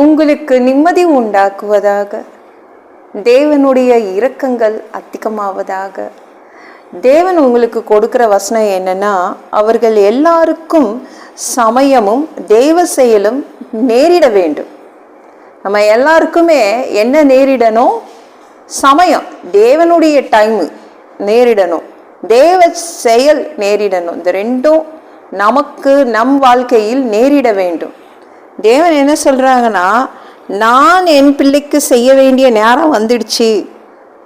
உங்களுக்கு நிம்மதி உண்டாக்குவதாக. தேவனுடைய இரக்கங்கள் அதிகமாவதாக. தேவன் உங்களுக்கு கொடுக்குற வசனம் என்னன்னா அவர்கள் எல்லாருக்கும் சமயமும் தெய்வ செயலும் நேரிட வேண்டும். நம்ம எல்லாருக்குமே என்ன நேரிடணும்? சமயம். தேவனுடைய டைமு நேரிடணும். தேவ செயல் நேரிடணும். இந்த ரெண்டும் நமக்கு நம் வாழ்க்கையில் நேரிட வேண்டும். தேவன் என்ன சொல்கிறாங்கன்னா நான் என் பிள்ளைக்கு செய்ய வேண்டிய நேரம் வந்துடுச்சு.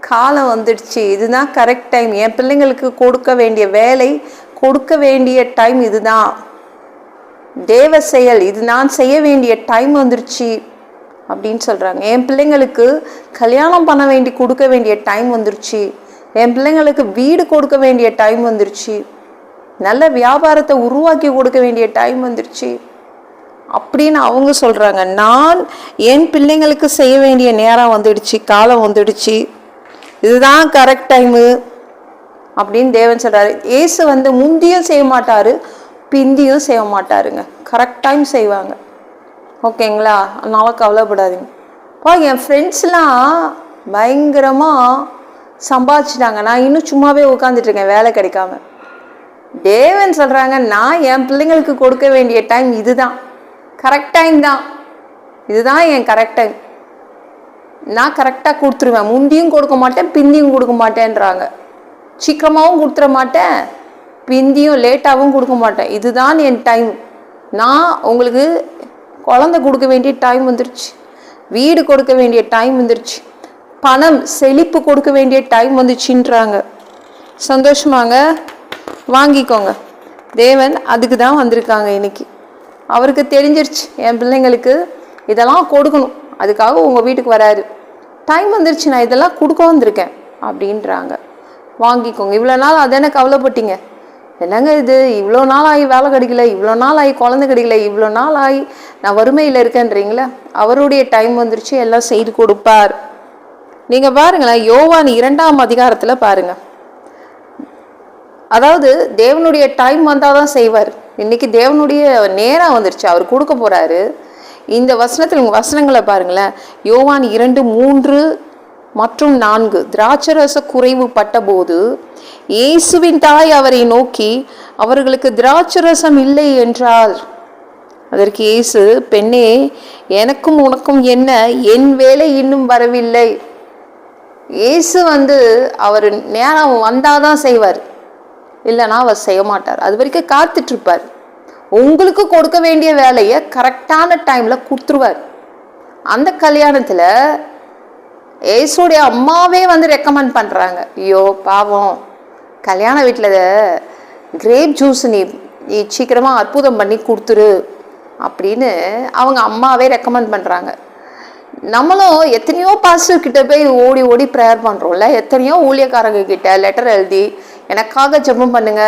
காலம் வந்துடுச்சு. இதுதான் கரெக்ட் டைம் என் பிள்ளைங்களுக்கு கொடுக்க வேண்டிய வேலை கொடுக்க வேண்டிய டைம் இதுதான். தேவ செயல் இது நான் செய்ய வேண்டிய டைம் வந்துருச்சு அப்படின்னு சொல்கிறாங்க என் பிள்ளைங்களுக்கு கல்யாணம் பண்ண வேண்டி கொடுக்க வேண்டிய டைம் வந்துருச்சு என் பிள்ளைங்களுக்கு வீடு கொடுக்க வேண்டிய டைம் வந்துருச்சு நல்ல வியாபாரத்தை உருவாக்கி கொடுக்க வேண்டிய டைம் வந்துருச்சு அப்படின்னு அவங்க சொல்கிறாங்க நான் என் பிள்ளைங்களுக்கு செய்ய வேண்டிய நேரம் வந்துடுச்சு காலம் வந்துடுச்சு. இதுதான் கரெக்ட் டைமு அப்படின்னு தேவன் சொல்கிறாரு ஏசு வந்து முந்தியும் செய்ய மாட்டார் பிந்தியும் செய்ய மாட்டாருங்க. கரெக்ட் டைம் செய்வாங்க. ஓகேங்களா? அதனால கவலைப்படாதீங்க. பா என் ஃப்ரெண்ட்ஸ்லாம் பயங்கரமாக சம்பாதிச்சிட்டாங்க. நான் இன்னும் சும்மாவே உட்காந்துட்ருக்கேன் வேலை கிடைக்காம. தேவன் சொல்கிறாங்க நான் என் பிள்ளைங்களுக்கு கொடுக்க வேண்டிய டைம் இதுதான். கரெக்ட் டைம் தான். இதுதான் என் கரெக்ட் டைம் நான் கரெக்டாக கொடுத்துருவேன். முந்தியும் கொடுக்க மாட்டேன் பிந்தியும் கொடுக்க மாட்டேன்றாங்க. சீக்கிரமாகவும் கொடுத்துட மாட்டேன் பிந்தியும் லேட்டாகவும் கொடுக்க மாட்டேன். இதுதான் என் டைம் நான் உங்களுக்கு குழந்தை கொடுக்க வேண்டிய டைம் வந்துருச்சு. வீடு கொடுக்க வேண்டிய டைம் வந்துருச்சு. பணம் செழிப்பு கொடுக்க வேண்டிய டைம் வந்துச்சுன்றாங்க. சந்தோஷமாங்க. வாங்கிக்கோங்க. தேவன் அதுக்கு தான் வந்திருக்காங்க இன்னைக்கு. அவருக்கு தெரிஞ்சிருச்சு என் பிள்ளைங்களுக்கு இதெல்லாம் கொடுக்கணும். அதுக்காக உங்கள் வீட்டுக்கு வராரு. டைம் வந்துருச்சு நான் இதெல்லாம் கொடுக்க வந்திருக்கேன் அப்படின்றாங்க. வாங்கிக்கோங்க இவ்வளோ நாள் அதானே கவலைப்பட்டீங்க? என்னங்க இது? இவ்வளோ நாள் ஆகி வேலை கிடைக்கல இவ்வளோ நாள் ஆகி குழந்தை கிடைக்கல இவ்வளோ நாள் ஆகி நான் வறுமையில் இருக்கேன்றீங்களே? அவருடைய டைம் வந்துருச்சு எல்லாம் செய்து கொடுப்பார். நீங்கள் பாருங்களேன் யோவான் இரண்டாம் அதிகாரத்தில் பாருங்கள் அதாவது தேவனுடைய டைம் வந்தால் தான் செய்வார். இன்னைக்கு தேவனுடைய நேரம் வந்துருச்சு. அவர் கொடுக்க போறாரு. இந்த வசனத்தில் உங்க வசனங்களை பாருங்களேன். யோவான் இரண்டு மூன்று மற்றும் நான்கு. திராட்சரச குறைவு பட்டபோது இயேசுவின் தாய் அவரை நோக்கி அவர்களுக்கு திராட்சரசம் இல்லை என்றால் அதற்கு இயேசு பெண்ணே எனக்கும் உனக்கும் என்ன? என் வேலை இன்னும் வரவில்லை. இயேசு வந்து அவர் நேரம் வந்தாதான் செய்வார். இல்லைன்னா அவர் செய்ய மாட்டார். அது வரைக்கும் காத்துட்டு இருப்பார் உங்களுக்கு கொடுக்க வேண்டிய வேலையை கரெக்டான டைம்ல கொடுத்துருவார். அந்த கல்யாணத்துல ஏசுடைய அம்மாவே வந்து ரெக்கமெண்ட் பண்றாங்க. ஐயோ பாவம். கல்யாண வீட்டில் கிரேப் ஜூஸ் நீ நீ சீக்கிரமா அற்புதம் பண்ணி கொடுத்துரு அப்படின்னு அவங்க அம்மாவே ரெக்கமெண்ட் பண்றாங்க. நம்மளும் எத்தனையோ பாஸ்டர் கிட்ட போய் ஓடி ஓடி ப்ரேயர் பண்ணுறோம்ல எத்தனையோ ஊழியக்காரங்க கிட்ட லெட்டர் எழுதி எனக்காக ஜெபம் பண்ணுங்க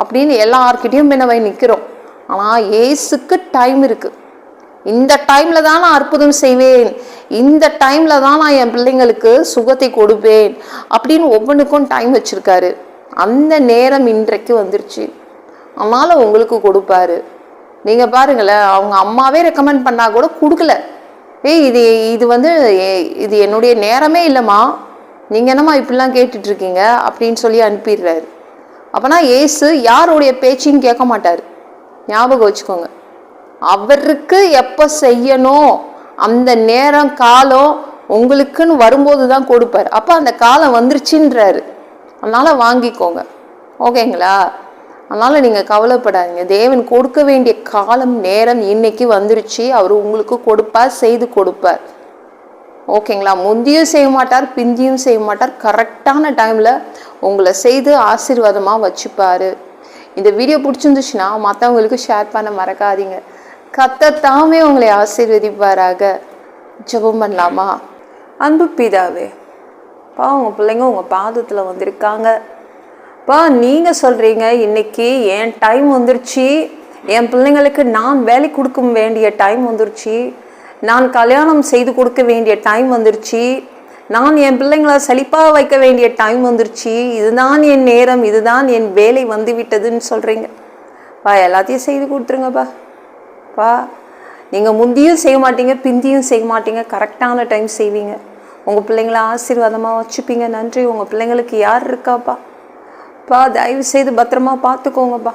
அப்படின்னு எல்லார்கிட்டையும் முன்ன நிற்கிறோம் ஆனால் ஏசுக்கு டைம் இருக்கு. இந்த டைமில் தான் நான் அற்புதம் செய்வேன். இந்த டைமில் தான் நான் என் பிள்ளைங்களுக்கு சுகத்தை கொடுப்பேன் அப்படின்னு ஒவ்வொன்றுக்கும் டைம் வச்சுருக்காரு. அந்த நேரம் இன்றைக்கு வந்துருச்சு. அதனால் உங்களுக்கு கொடுப்பாரு. நீங்கள் பாருங்களேன் அவங்க அம்மாவே ரெக்கமெண்ட் பண்ணால் கூட கொடுக்கல. ஏய் இது இது வந்து இது என்னுடைய நேரமே இல்லைம்மா. நீங்கள் என்னம்மா இப்படிலாம் கேட்டுட்ருக்கீங்க? அப்படின்னு சொல்லி அனுப்பிடுறாரு. அப்போனா ஏசு யாருடைய பேச்சையும் கேட்க மாட்டார். ஞாபகம் வச்சுக்கோங்க. அவருக்கு எப்போ செய்யணும் அந்த நேரம் காலம் உங்களுக்குன்னு வரும்போது தான் கொடுப்பார். அப்போ அந்த காலம் வந்துருச்சுன்றாரு. அதனால் வாங்கிக்கோங்க. ஓகேங்களா? அதனால் நீங்கள் கவலைப்படாதீங்க. தேவன் கொடுக்க வேண்டிய காலம் நேரம் இன்னைக்கு வந்துருச்சு. அவர் உங்களுக்கு கொடுப்பார் செய்து கொடுப்பார். ஓகேங்களா? முந்தியும் செய்ய மாட்டார் பிந்தியும் செய்ய மாட்டார். கரெக்டான டைமில் உங்களை செய்து ஆசீர்வாதமாக வச்சுப்பார். இந்த வீடியோ பிடிச்சிருந்துச்சுன்னா மற்றவங்களுக்கு ஷேர் பண்ண மறக்காதீங்க. கத்தத்தாமே உங்களை ஆசீர்வதிப்பாராக. ஜெபம் பண்ணலாமா? அன்பு பிதாவே பா உங்கள் பிள்ளைங்க உங்கள் பாதத்தில் வந்திருக்காங்க. பா நீங்கள் சொல்கிறீங்க இன்றைக்கி என் டைம் வந்துருச்சு. என் பிள்ளைங்களுக்கு நான் வேலை கொடுக்க வேண்டிய டைம் வந்துருச்சு. நான் கல்யாணம் செய்து கொடுக்க வேண்டிய டைம் வந்துருச்சு. நான் என் பிள்ளைங்களை செழிப்பாக வைக்க வேண்டிய டைம் வந்துருச்சு. இதுதான் என் நேரம் இதுதான் என் வேலை வந்து விட்டதுன்னு சொல்கிறீங்க பா எல்லாத்தையும் செய்து கொடுத்துருங்கப்பா. பா நீங்கள் முந்தியும் செய்ய மாட்டீங்க பிந்தியும் செய்ய மாட்டீங்க. கரெக்டான டைம் செய்வீங்க. உங்கள் பிள்ளைங்கள ஆசீர்வாதமாக வச்சுப்பீங்க. நன்றி. உங்கள் பிள்ளைங்களுக்கு யார் இருக்காப்பா? பா தயவு செய்து பத்திரமா பார்த்துக்கோங்கப்பா.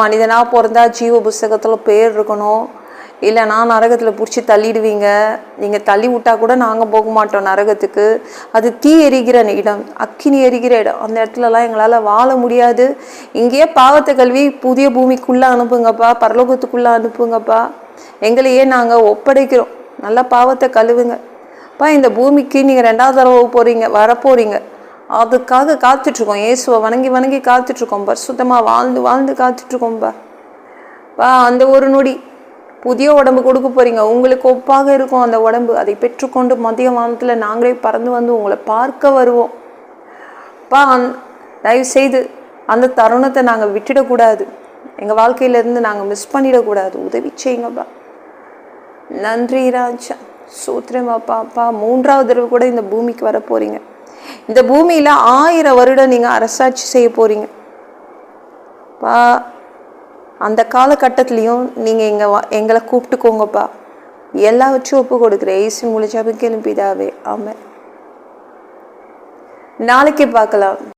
மனிதனாக பிறந்தா ஜீவ புஸ்தகத்தில் பேர் இருக்கணும். இல்லைனா நரகத்தில் பிடிச்சி தள்ளிடுவீங்க. நீங்கள் தள்ளி விட்டால் கூட நாங்கள் போக மாட்டோம் நரகத்துக்கு. அது தீ எரிகிற இடம் அக்கினி எரிகிற இடம். அந்த இடத்துலலாம் எங்களால் வாழ முடியாது. இங்கேயே பாவத்தை கல்வி புதிய பூமிக்குள்ளே அனுப்புங்கப்பா பரலோகத்துக்குள்ளே அனுப்புங்கப்பா. எங்களையே நாங்கள் ஒப்படைக்கிறோம். நல்லா பாவத்தை கழுவுங்கப்பா இந்த பூமிக்கு நீங்கள் ரெண்டாவது தடவை போகிறீங்க வரப்போகிறீங்க அதுக்காக காத்துட்ருக்கோம். இயேசுவை வணங்கி வணங்கி காத்துட்ருக்கோம். பரிசுத்தமாக வாழ்ந்து வாழ்ந்து காத்துட்ருக்கோம்ப்பா பா. அந்த ஒரு நொடி. புதிய உடம்பு கொடுக்க போகிறீங்க உங்களுக்கு ஒப்பாக இருக்கும் அந்த உடம்பு. அதை பெற்றுக்கொண்டு மதிய வானத்தில் நாங்களே பறந்து வந்து உங்களை பார்க்க வருவோம். பா அந் தயவு செய்து அந்த தருணத்தை நாங்கள் விட்டுடக்கூடாது. எங்கள் வாழ்க்கையிலேருந்து நாங்கள் மிஸ் பண்ணிடக்கூடாது. உதவி செய்யுங்கப்பா நன்றி ராஜா. சூத்திரமாப்பா அப்பா மூன்றாவது தடவை கூட இந்த பூமிக்கு வர போகிறீங்க இந்த பூமியில் ஆயிரம் வருடம் நீங்கள் அரசாட்சி செய்ய போறீங்க. பா அந்த காலகட்டத்துலேயும் நீங்கள் எங்கள் வா எங்களை கூப்பிட்டுக்கோங்கப்பா. எல்லாவற்றையும் ஒப்பு கொடுக்குறேன். ஏசு முழிச்சாபுக்கு கிளம்பிதாவே ஆமாம் நாளைக்கு பார்க்கலாம்.